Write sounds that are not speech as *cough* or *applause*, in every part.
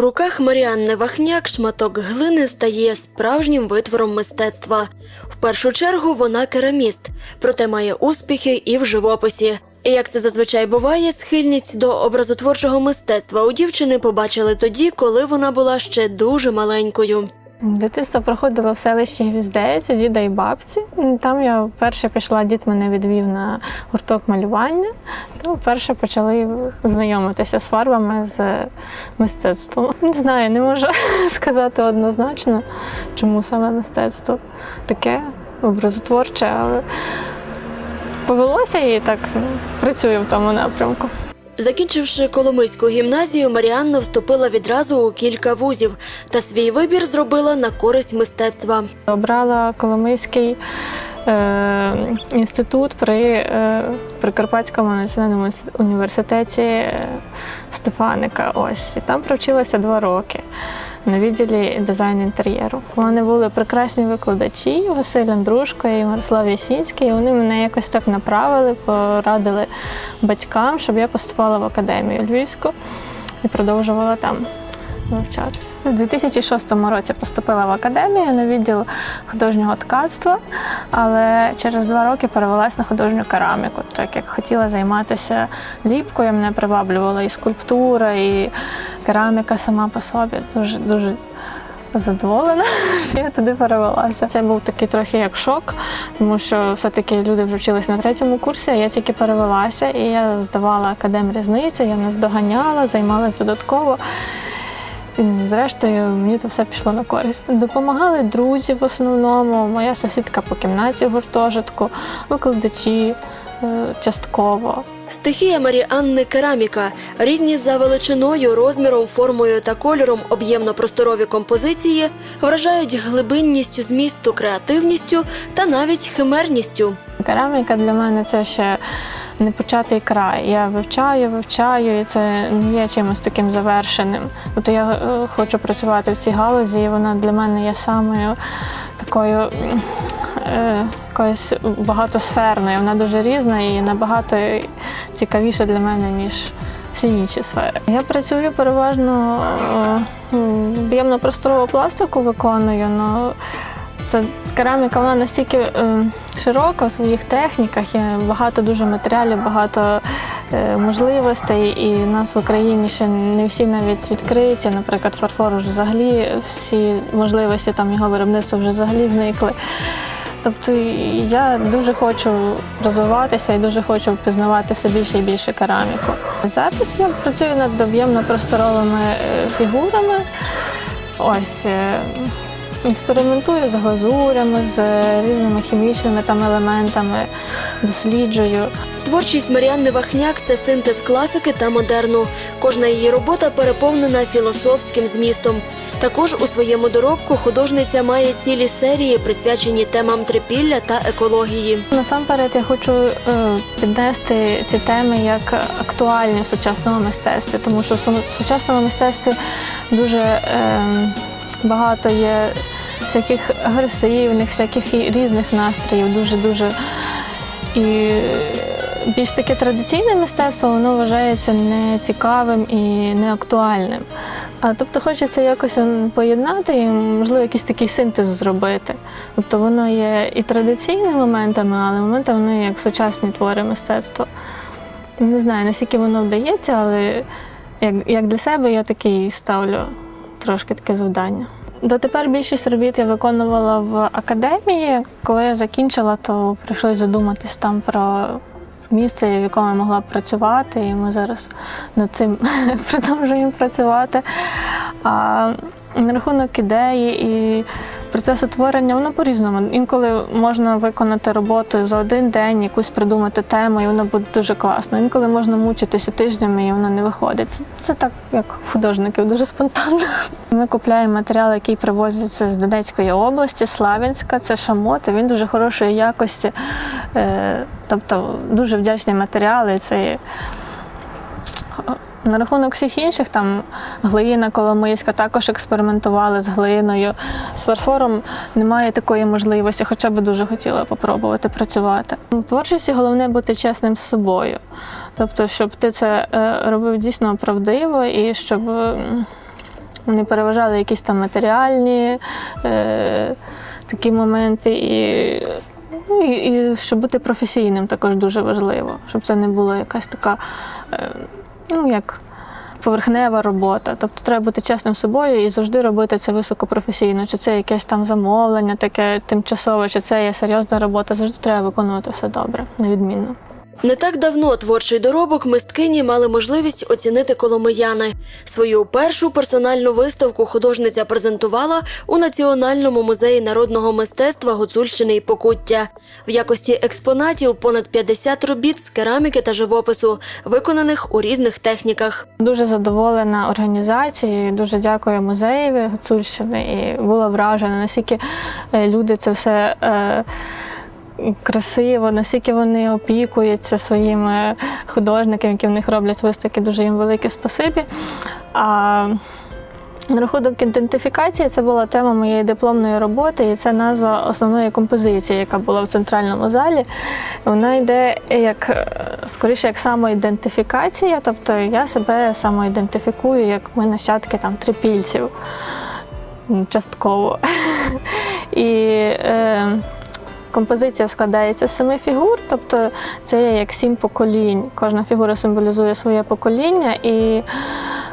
У руках Маріанни Вахняк шматок глини стає справжнім витвором мистецтва. В першу чергу вона кераміст, проте має успіхи і в живописі. І як це зазвичай буває, схильність до образотворчого мистецтва у дівчини побачили тоді, коли вона була ще дуже маленькою. Дитинство проходило в селищі Гвіздець у діда і бабці. Там я вперше пішла, дід мене відвів на гурток малювання. То вперше почали знайомитися з фарбами, з мистецтвом. Не знаю, не можу *laughs* сказати однозначно, чому саме мистецтво таке образотворче, але повелося і так працюю в тому напрямку. Закінчивши Коломийську гімназію, Маріанна вступила відразу у кілька вузів та свій вибір зробила на користь мистецтва. Обрала Коломийський інститут при е, Прикарпатському національному університеті е, Стефаника. Ось і там провчилася два роки на відділі дизайн інтер'єру. Мене були прекрасні викладачі Василь Андрушко і Мирослав Ясінський. І вони мене якось так направили, порадили батькам, щоб я поступала в академію Львівську і продовжувала там навчатися. У 2006 році поступила в академію на відділ художнього ткацтва, але через два роки перевелась на художню кераміку, так як хотіла займатися ліпкою. Мене приваблювала і скульптура, і кераміка сама по собі. Дуже дуже задоволена, *laughs* що я туди перевелася. Це був такий трохи як шок, тому що все-таки люди вже вчились на третьому курсі, а я тільки перевелася, і я здавала академрізницю, я наздоганяла, займалась додатково. І, Зрештою, мені то все пішло на користь. Допомагали друзі в основному, моя сусідка по кімнаті в гуртожитку, викладачі е, частково. Стихія Маріанни кераміка. Різні за величиною, розміром, формою та кольором об'ємно-просторові композиції вражають глибинністю змісту, креативністю та навіть химерністю. Кераміка для мене це ще непочатий край. Я вивчаю, вивчаю, і це не є чимось таким завершеним. Тобто я е, хочу працювати в цій галузі, і вона для мене є самою такою е, якоюсь багатосферною. Вона дуже різна і набагато цікавіша для мене, ніж всі інші сфери. Я працюю переважно е, м, об'ємно-просторову пластику виконую, але це кераміка вона настільки е, широка в своїх техніках, є багато дуже матеріалів, багато е, можливостей. І в нас в Україні ще не всі навіть відкриті. Наприклад, фарфор вже взагалі всі можливості там його виробництва вже взагалі зникли. Тобто я дуже хочу розвиватися і дуже хочу пізнавати все більше і більше кераміку. Зараз я працюю над об'ємно-просторовими е, фігурами. Ось е, експериментую з глазурями, з різними хімічними там елементами, досліджую. Творчість Маріанни Вахняк це синтез класики та модерну. Кожна її робота переповнена філософським змістом. Також у своєму доробку художниця має цілі серії, присвячені темам трипілля та екології. Насамперед я хочу е, піднести ці теми як актуальні в сучасному мистецтві, тому що в сучасному мистецтві дуже е, багато є всяких агресивних, всяких різних настроїв, дуже-дуже. І більш таке традиційне мистецтво воно вважається нецікавим і неактуальним. А тобто хочеться якось поєднати і, можливо, якийсь такий синтез зробити. Тобто воно є і традиційними моментами, але моментами воно є як сучасні твори мистецтва. Не знаю, наскільки воно вдається, але як, як для себе я такий ставлю трошки таке завдання. Дотепер більшість робіт я виконувала в академії. Коли я закінчила, то прийшлося задуматись там про місце, в якому я могла працювати, і ми зараз над цим *laughs* продовжуємо працювати. Рахунок ідеї і процесу творення, воно по-різному. Інколи можна виконати роботу за один день, якусь придумати тему, і воно буде дуже класно. Інколи можна мучитися тижнями, і воно не виходить. Це, це так, як художників, дуже спонтанно. Ми купляємо матеріал, який привозиться з Донецької області, Славянська, це шамот, і він дуже хорошої якості. Е, тобто дуже вдячний матеріал, і це на рахунок всіх інших, там глина Коломийська також експериментували з глиною. З фарфором немає такої можливості, хоча б дуже хотіла попробувати працювати. У творчості головне бути чесним з собою. Тобто, щоб ти це е, робив дійсно правдиво і щоб м, Вони переважали якісь там матеріальні е, такі моменти. І, ну, і, і щоб бути професійним також дуже важливо, щоб це не було якась така, е, ну як. Поверхнева робота, тобто треба бути чесним з собою і завжди робити це високопрофесійно. Чи це якесь там замовлення, таке тимчасове, чи це є серйозна робота, завжди треба виконувати все добре, невідмінно. Не так давно творчий доробок мисткині мали можливість оцінити коломияни. Свою першу персональну виставку художниця презентувала у Національному музеї народного мистецтва Гуцульщини і Покуття. В якості експонатів понад 50 робіт з кераміки та живопису, виконаних у різних техніках. Дуже задоволена організацією, дуже дякую музеєві Гуцульщини і була вражена, наскільки е, люди це все. Е, Красиво, наскільки вони опікуються своїми художниками, які в них роблять виставки, дуже їм велике спасибі. А на рахунок ідентифікації це була тема моєї дипломної роботи, і це назва основної композиції, яка була в центральному залі. Вона йде як скоріше як самоідентифікація, тобто я себе самоідентифікую, як ми нащадки там трипільців частково. *laughs* І е, композиція складається з семи фігур, тобто це є як сім поколінь. Кожна фігура символізує своє покоління і.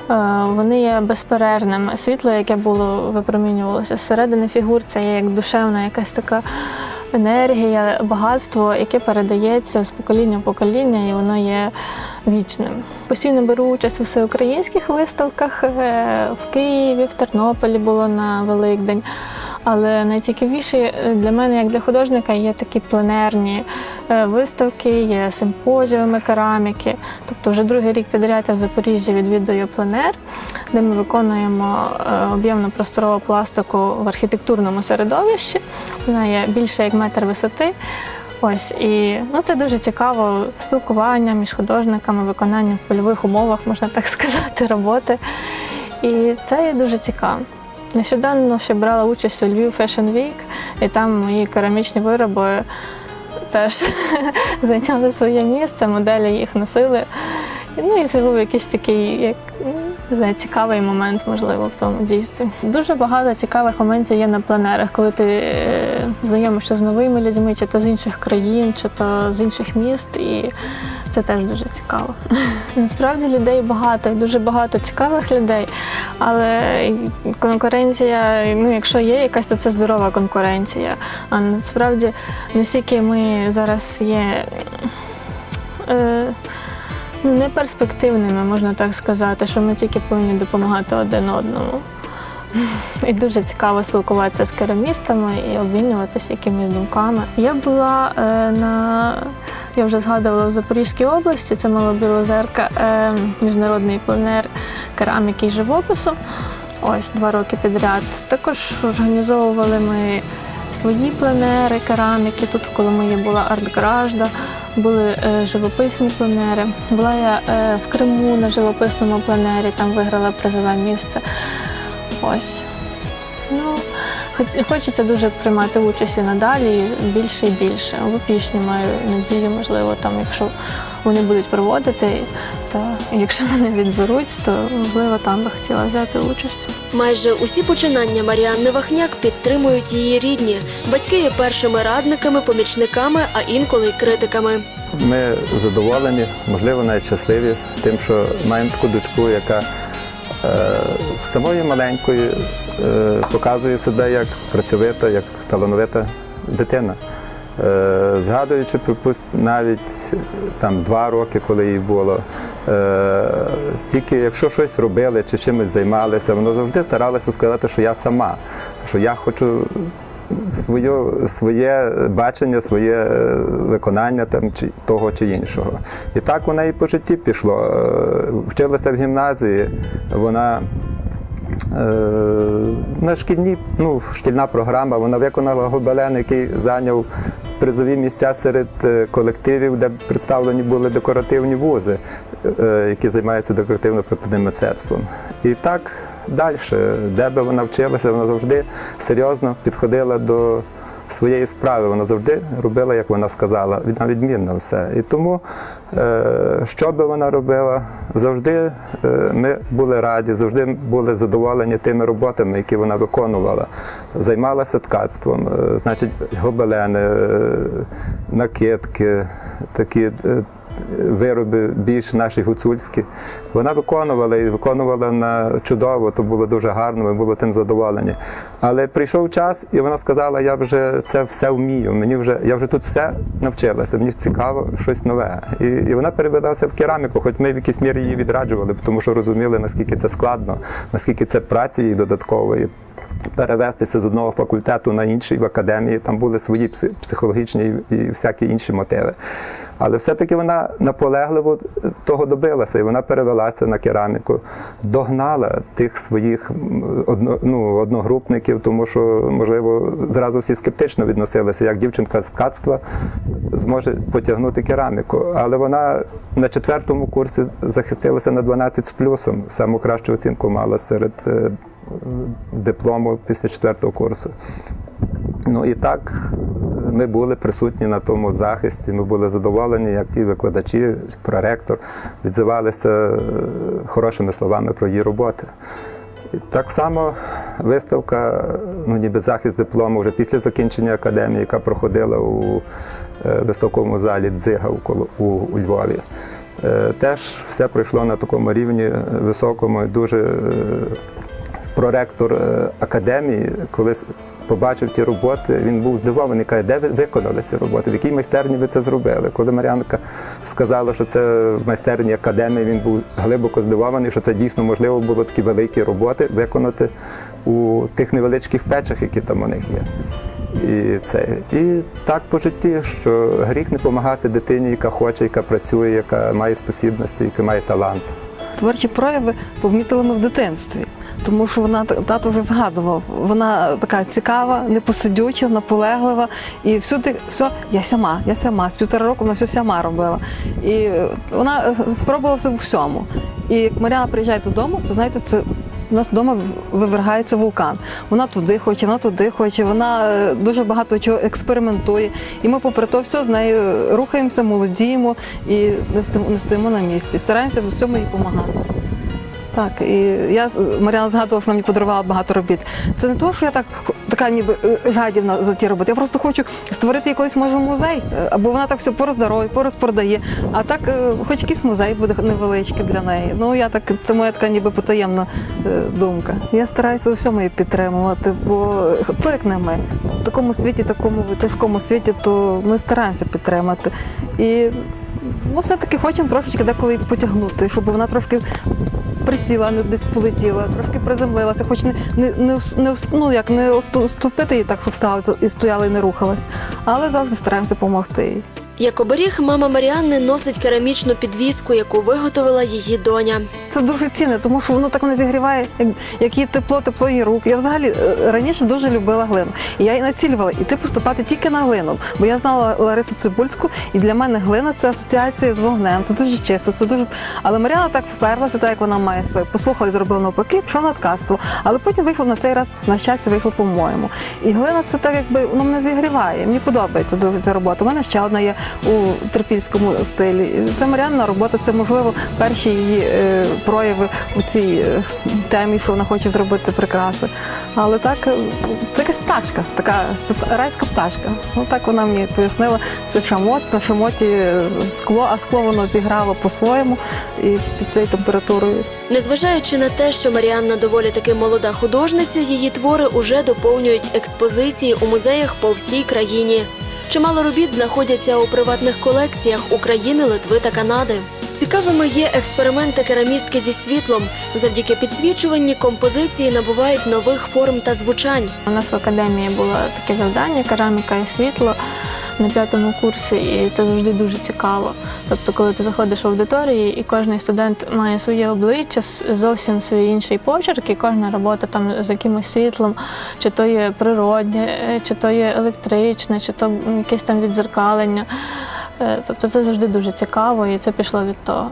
Е, Вони є безперервними. Світло, яке було випромінювалося зсередини фігур, це є як душевна якась така енергія, багатство, яке передається з покоління в покоління, і воно є вічним. Постійно беру участь у всеукраїнських виставках е, в Києві, в Тернополі було на Великдень. Але найцікавіше е, для мене, як для художника, є такі пленерні е, виставки, є симпозіуми кераміки. Тобто вже другий рік підряд я в Запоріжжі відвідую пленер, де ми виконуємо е, об'ємну просторову пластику в архітектурному середовищі. Вона є більше як метр висоти. Ось і ну це дуже цікаво спілкування між художниками, виконання в польових умовах, можна так *laughs* сказати, роботи. І це є дуже цікаво. Нещодавно ще брала участь у Львів Fashion Week, і там мої керамічні вироби теж *laughs* зайняли своє місце, моделі їх носили. Ну і це був якийсь такий, як знаю, цікавий момент, можливо, в цьому дійстві. Дуже багато цікавих моментів є на пленерах, коли ти е, знайомишся з новими людьми, чи то з інших країн, чи то з інших міст, і це теж дуже цікаво. *laughs* Насправді людей багато, дуже багато цікавих людей, але конкуренція, ну якщо є якась, то це здорова конкуренція. А насправді наскільки ми зараз є. Е, ну, неперспективними, можна так сказати, що ми тільки повинні допомагати один одному. І дуже цікаво спілкуватися з керамістами і обмінюватися якимись думками. Я була е, на, я вже згадувала в Запорізькій області, це Малобілозерка, е, міжнародний пленер кераміки і живопису. Ось два роки підряд. Також організовували ми свої пленери кераміки. Тут в Коломиї була арт-гражда, були е, живописні пленери. Була я е, в Криму на живописному пленері, там виграла призове місце. Ось. Ну, хоч- хочеться дуже приймати участь і надалі, більше і більше. В опішні маю надію, можливо, там, якщо вони будуть проводити, то якщо мене відберуть, то можливо там би хотіла взяти участь. Майже усі починання Маріанни Вахняк підтримують її рідні. Батьки є першими радниками, помічниками, а інколи й критиками. Ми задоволені, можливо, навіть щасливі тим, що маємо таку дочку, яка з самої маленької е, показує себе як працьовита, як талановита дитина. Е, згадуючи, навіть е, там два роки, коли їй було, е, тільки якщо щось робили чи чимось займалися, вона завжди старалася сказати, що я сама, що я хочу своє, своє бачення, своє е, виконання там, чи, того чи іншого. І так вона і по житті пішло. Е, Вчилася в гімназії, вона е, на шкільній, ну, шкільна програма, вона виконала гобелен, який зайняв призові місця серед колективів, де представлені були декоративні вузи, які займаються декоративно-прикладним мистецтвом. І так далі, де би вона вчилася, вона завжди серйозно підходила до своєї справи. Вона завжди робила, як вона сказала, від- на відмінно все. І тому, е, що би вона робила, завжди е, ми були раді, завжди були задоволені тими роботами, які вона виконувала. Займалася ткацтвом, е, значить, гобелени, накидки, такі. Вироби більш наші гуцульські. Вона виконувала і виконувала на чудово, то було дуже гарно, ми були тим задоволені. Але прийшов час, і вона сказала: я вже це все вмію. Мені вже я вже тут все навчилася. Мені цікаво щось нове. І, і вона перевелася в кераміку, хоч ми в якійсь мірі її відраджували, тому що розуміли, наскільки це складно, наскільки це праці її додаткової. Перевестися з одного факультету на інший в академії, там були свої психологічні і всякі інші мотиви. Але все-таки вона наполегливо того добилася, і вона перевелася на кераміку, догнала тих своїх одно, ну, одногрупників, тому що, можливо, зразу всі скептично відносилися, як дівчинка з ткацтва зможе потягнути кераміку. Але вона на четвертому курсі захистилася на 12 з плюсом. Саму кращу оцінку мала серед е, диплому після четвертого курсу. Ну і так е, ми були присутні на тому захисті. Ми були задоволені, як ті викладачі, проректор відзивалися е, хорошими словами про її роботи. Так само виставка, ну ніби захист диплому вже після закінчення академії, яка проходила у е, виставковому залі Дзига у, Львові. Е, Теж все пройшло на такому рівні е, високому дуже е, проректор е, академії, коли побачив ті роботи, він був здивований, каже, де ви виконали ці роботи, в якій майстерні ви це зробили. Коли Мар'янка сказала, що це в майстерні академії, він був глибоко здивований, що це дійсно можливо було такі великі роботи виконати у тих невеличких печах, які там у них є. І це і так по житті, що гріх не допомагати дитині, яка хоче, яка працює, яка має спосібності, яка має талант. Творчі прояви помітили ми в дитинстві, тому що вона тато вже згадував. Вона така цікава, непосидюча, наполеглива. І всюди все я сама, я сама. З півтора року вона все сама робила. І вона е, спробувала все в всьому. І як Маріана приїжджає додому, то знаєте, це. У нас вдома вивергається вулкан. Вона туди хоче, вона туди хоче, вона е, дуже багато чого експериментує. І ми, попри то, все з нею рухаємося, молодіємо і не стоїмо, на місці. Стараємося в усьому їй допомагати. Так, і я Маріана згадувала, що вона мені подарувала багато робіт. Це не то, що я так така ніби е, жадібна за ті роботи. Я просто хочу створити колись може музей, е, або вона так все пороздарує, порозпродає. А так, е, хоч якийсь музей буде невеличкий для неї. Ну я так, це моя така ніби потаємна думка. Я стараюся у всьому її підтримувати, бо хто як не ми. В такому світі, такому тяжкому світі, то ми стараємося підтримати. І ну, все-таки хочемо трошечки деколи потягнути, щоб вона трошки присіла, десь полетіла, трошки приземлилася, хоч не, не, не, не ну, як не осту- ступити її так, щоб стала і стояла і не рухалась. Але завжди стараємося допомогти їй. Як оберіг, мама Маріанни носить керамічну підвіску, яку виготовила її доня. Це дуже цінне, тому що воно так не зігріває, як, як її тепло, тепло її рук. Я взагалі е, раніше дуже любила глину. І я і націлювала іти поступати тільки на глину, бо я знала Ларису Цибульську, і для мене глина це асоціація з вогнем. Це дуже чисто, це дуже. Але Маріана так вперлася, так як вона має своє. Послухала і зробила навпаки, пішла на ткацтво. Але потім вийшло на цей раз, на щастя, вийшло по-моєму. І глина це так, якби воно мене зігріває. Мені подобається дуже ця робота. У мене ще одна є у трипільському стилі. Це Маріанна робота, це можливо перші її е, прояви у цій е, темі, що вона хоче зробити прикраси. Але так, е, це якась пташка, така це райська пташка. Ну так вона мені пояснила. Це шамот, на шамоті е, скло, а скло воно зіграло по-своєму і під цією температурою. Незважаючи на те, що Маріанна доволі таки молода художниця, її твори уже доповнюють експозиції у музеях по всій країні. Чимало робіт знаходяться у приватних колекціях України, Литви та Канади. Цікавими є експерименти керамістки зі світлом. Завдяки підсвічуванні композиції набувають нових форм та звучань. У нас в академії було таке завдання кераміка і світло на п'ятому курсі, і це завжди дуже цікаво. Тобто, коли ти заходиш в аудиторії, і кожен студент має своє обличчя, зовсім свій інший почерк, і кожна робота там з якимось світлом, чи то є природнє, е, чи то є електричне, чи то якесь там відзеркалення. Е, Тобто це завжди дуже цікаво, і це пішло від того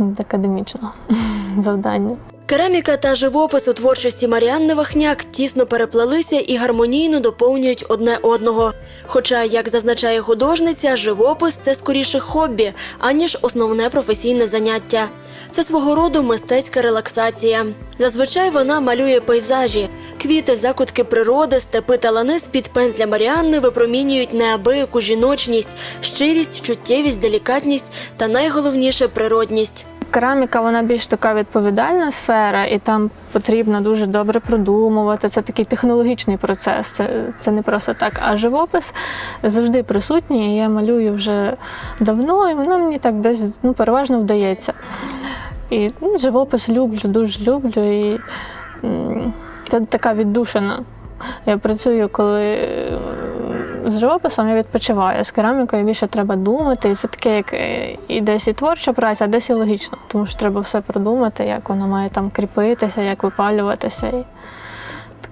від академічного *laughs* завдання. Кераміка та живопис у творчості Маріанни Вахняк тісно переплелися і гармонійно доповнюють одне одного. Хоча, як зазначає художниця, живопис це скоріше хобі, аніж основне професійне заняття. Це свого роду мистецька релаксація. Зазвичай вона малює пейзажі, квіти, закутки природи, степи та лани з-під пензля Маріанни випромінюють неабияку жіночність, щирість, чуттєвість, делікатність та найголовніше природність. Кераміка вона більш така відповідальна сфера, і там потрібно дуже добре продумувати. Це такий технологічний процес. Це, це не просто так. А живопис завжди присутній. Я малюю вже давно, і воно мені так десь ну, переважно вдається. І ну, живопис люблю, дуже люблю. І це така віддушина. Я працюю, коли з живописом я відпочиваю. З керамікою більше треба думати. І це таке, як е, і десь і творча праця, а десь і логічно, тому що треба все продумати, як воно має там кріпитися, як випалюватися.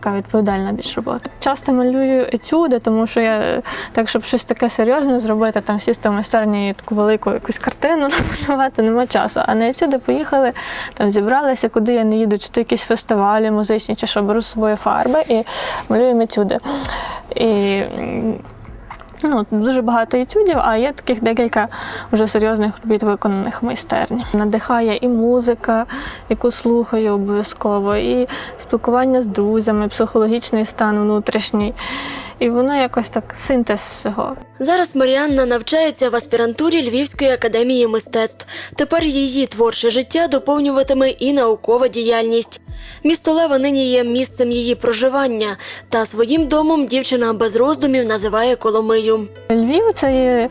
Така відповідальна більш робота. Часто малюю етюди, тому що я так, щоб щось таке серйозне зробити, там сісти в майстерні і таку велику якусь картину *laughs* намалювати, нема часу. А на етюди поїхали, там зібралися, куди я не їду, чи то якісь фестивалі музичні, чи що беру з собою фарби і малюємо етюди. І Ну, дуже багато етюдів, а є таких декілька вже серйозних робіт, виконаних в майстерні. Надихає і музика, яку слухаю обов'язково, і спілкування з друзями, психологічний стан внутрішній. І воно якось так синтез всього. Зараз Маріанна навчається в аспірантурі Львівської академії мистецтв. Тепер її творче життя доповнюватиме і наукова діяльність. Місто Лева нині є місцем її проживання, та своїм домом дівчина без роздумів називає Коломию. Львів це є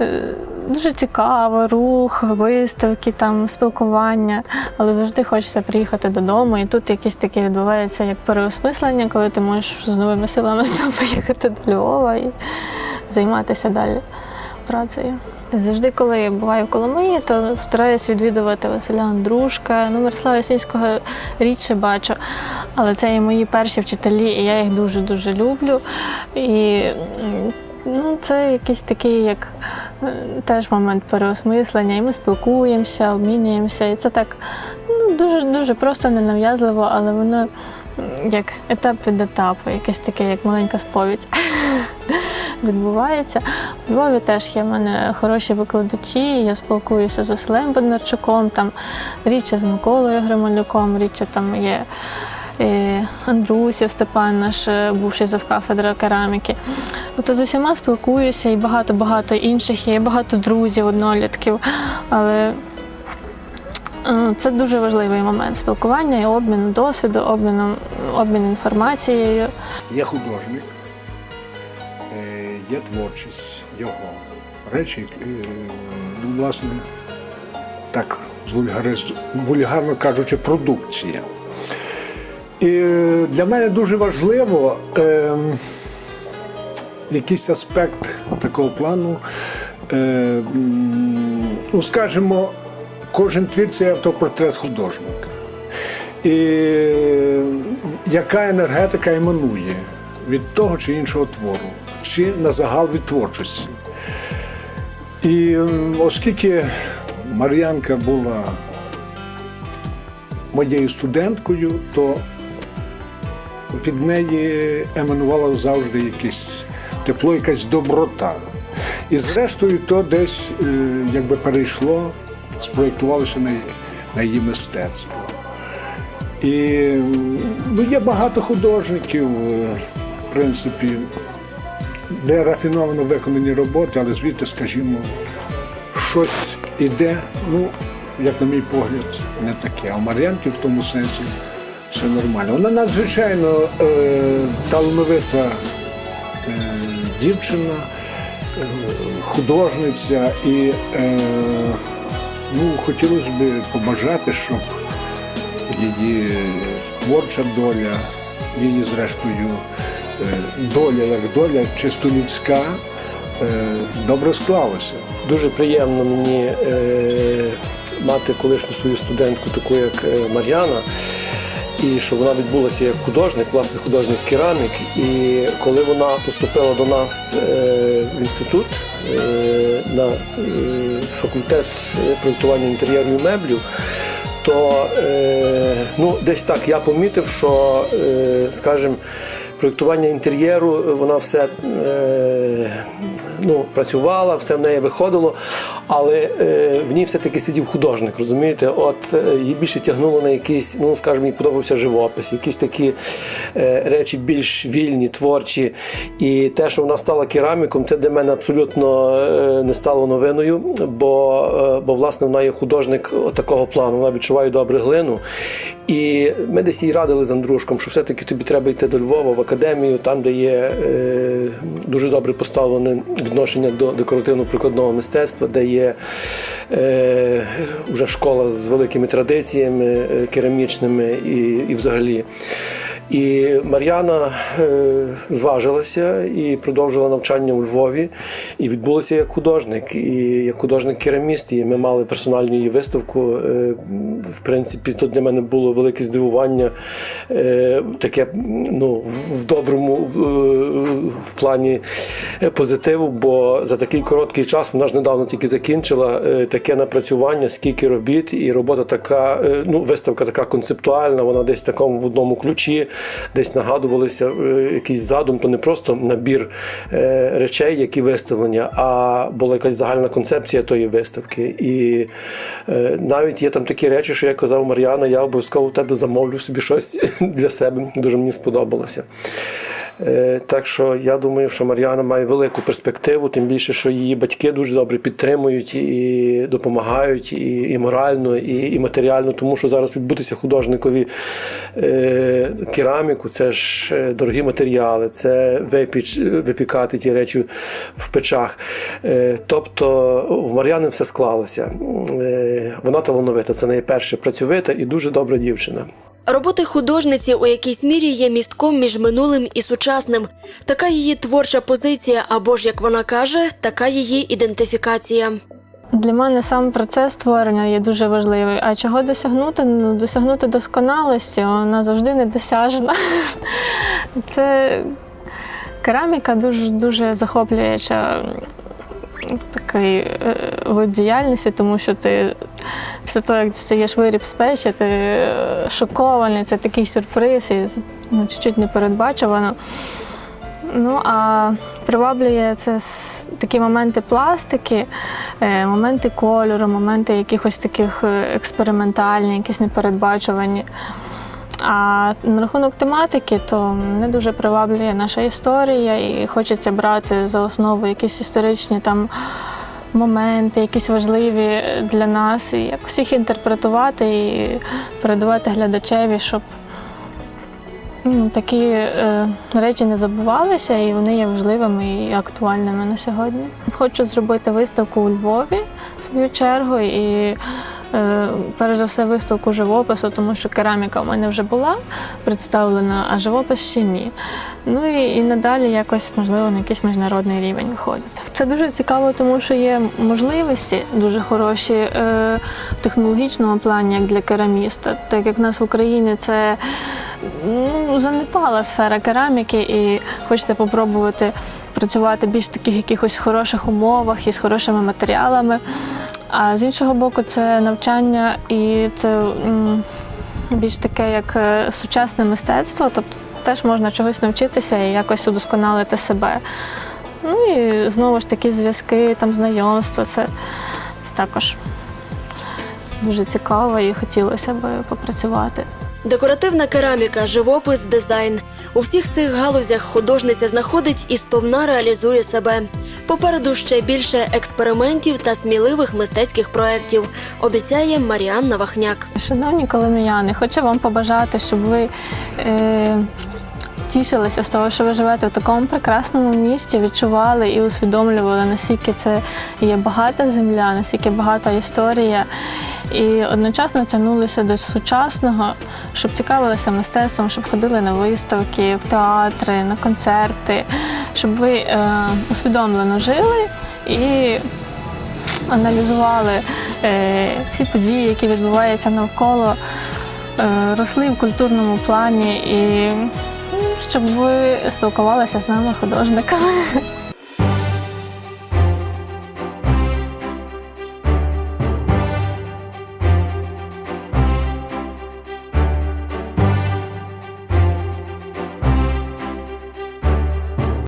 е, дуже цікаво, рух, виставки, там спілкування, але завжди хочеться приїхати додому. І тут якесь таке відбувається як переосмислення, коли ти можеш з новими силами *laughs* знову поїхати до Львова і займатися далі працею. Завжди, коли я буваю в Коломиї, то стараюсь відвідувати Василя Андрушка. Ну, Мирослава Ясінського рідше бачу, але це і мої перші вчителі, і я їх дуже-дуже люблю. І ну, це якийсь такий, як теж момент переосмислення, і ми спілкуємося, обмінюємося. І це так ну, дуже, дуже просто ненав'язливо, але воно як етап від етапу, якесь таке, як маленька сповідь *laughs* відбувається. У Львові теж є в мене хороші викладачі. Я спілкуюся з Василем Бондарчуком, там рідше з Миколою Грималюком, рідше там є. Андрусів Степан, наш е, бувший завкафедра кераміки. Тобто з усіма спілкуюся і багато-багато інших є, багато друзів, однолітків. Але це дуже важливий момент спілкування і обмін досвіду, обміном, обмін інформацією. Є художник, е, є творчість його. Речі, е, власне, так вульгарно кажучи, продукція. І е, для мене дуже важливо е, якийсь аспект такого плану. Е, ну, скажімо, кожен твір це автопортрет художника. І яка енергетика еманує від того чи іншого твору, чи на загал від творчості. І оскільки Мар'янка була моєю студенткою, то від неї еманувало завжди якесь тепло, якась доброта. І зрештою, то десь е, якби перейшло, спроєктувалося на, на її мистецтво. І ну, є багато художників, е, в принципі, де рафіновано виконані роботи, але звідти, скажімо, щось іде, ну, як на мій погляд, не таке. А Мар'янки в тому сенсі все нормально. Вона надзвичайно е, талановита е, дівчина, е, художниця, і е, ну, хотілося б побажати, щоб її творча доля, її, зрештою, е, доля як доля чисто людська, е, добре склалася. Дуже приємно мені е, мати колишню свою студентку, таку як Мар'яна, і що вона відбулася як художник, власне, художник-керамік. І коли вона поступила до нас в інститут на е, факультет проєктування інтер'єрів меблів, то е, ну, десь так я помітив, що, е, скажімо, проєктування інтер'єру, е, вона все е, ну, працювала, все в неї виходило, але е, в ній все-таки сидів художник, розумієте? От е, її більше тягнуло на якийсь, ну скажімо, їй подобався живопис, якісь такі е, речі більш вільні, творчі. І те, що вона стала кераміком, це для мене абсолютно е, не стало новиною, бо, е, бо власне вона є художник такого плану, вона відчуває добре глину. І ми десь їй радили з Андрушком, що все-таки тобі треба йти до Львова в академію, там, де є е, дуже добре поставлене відношення до декоративно-прикладного мистецтва, де є е, вже школа з великими традиціями е, керамічними і, і взагалі. І Мар'яна е, зважилася і продовжила навчання у Львові, і відбулося як художник, і як художник-кераміст. І ми мали персональну її виставку. Е, в принципі, тут для мене було велике здивування, е, таке ну, в- доброму в, плані позитиву, бо за такий короткий час вона ж недавно тільки закінчила таке напрацювання, скільки робіт, і робота така, ну, виставка така концептуальна, вона десь в такому в одному ключі, десь нагадувалися е, якийсь задум, то не просто набір е, речей, які виставлені, а була якась загальна концепція тої виставки. І е, навіть є там такі речі, що я казав Мар'яна, я обов'язково в тебе замовлю собі щось *laughs* для себе. Дуже мені сподобалося. Е, Так що я думаю, що Мар'яна має велику перспективу, тим більше, що її батьки дуже добре підтримують і допомагають і, і морально, і, і матеріально, тому що зараз відбутися художникові е, кераміку, це ж е, дорогі матеріали, це випіч, випікати ті речі в печах. Е, тобто в Мар'яни все склалося. Е, вона талановита, це найперше працьовита і дуже добра дівчина. Роботи художниці у якійсь мірі є містком між минулим і сучасним. Така її творча позиція, або ж як вона каже, така її ідентифікація. Для мене сам процес створення є дуже важливий. А чого досягнути? Ну, досягнути досконалості, вона завжди недосяжна. *laughs* Це кераміка дуже дуже захоплююча такий е, вид діяльності, тому що ти після того, як дістаєш виріб з печі, ти е, шокований, це такий сюрприз, і ну, чуть-чуть непередбачувано. Ну а приваблює це такі моменти пластики, е, моменти кольору, моменти якихось таких е, експериментальні, якісь непередбачувані. А на рахунок тематики, то мене дуже приваблює наша історія, і хочеться брати за основу якісь історичні там моменти, якісь важливі для нас, і якось їх інтерпретувати і передавати глядачеві, щоб Ну, такі е, речі не забувалися, і вони є важливими і актуальними на сьогодні. Хочу зробити виставку у Львові в свою чергу, і перш за все виставку живопису, тому що кераміка у мене вже була представлена, а живопис ще ні. Ну і, і надалі якось можливо на якийсь міжнародний рівень виходити. Це дуже цікаво, тому що є можливості дуже хороші е, в технологічному плані, як для кераміста. Так як в нас в Україні це ну, занепала сфера кераміки, і хочеться попробувати працювати більш в таких якихось хороших умовах і з хорошими матеріалами. А з іншого боку, це навчання і це більш таке як е, сучасне мистецтво, тобто теж можна чогось навчитися і якось удосконалити себе. Ну і знову ж таки зв'язки, там знайомства, це, це також дуже цікаво і хотілося б попрацювати. Декоративна кераміка, живопис, дизайн. У всіх цих галузях художниця знаходить і сповна реалізує себе. Попереду ще більше експериментів та сміливих мистецьких проєктів, обіцяє Маріанна Вахняк. Шановні коломіяни, хочу вам побажати, щоб ви е, тішилися з того, що ви живете в такому прекрасному місті, відчували і усвідомлювали, наскільки це є багата земля, наскільки багата історія, і одночасно тягнулися до сучасного, щоб цікавилися мистецтвом, щоб ходили на виставки, в театри, на концерти, щоб ви е, усвідомлено жили і аналізували е, всі події, які відбуваються навколо, е, росли в культурному плані і ну, щоб ви спілкувалися з нами, художниками.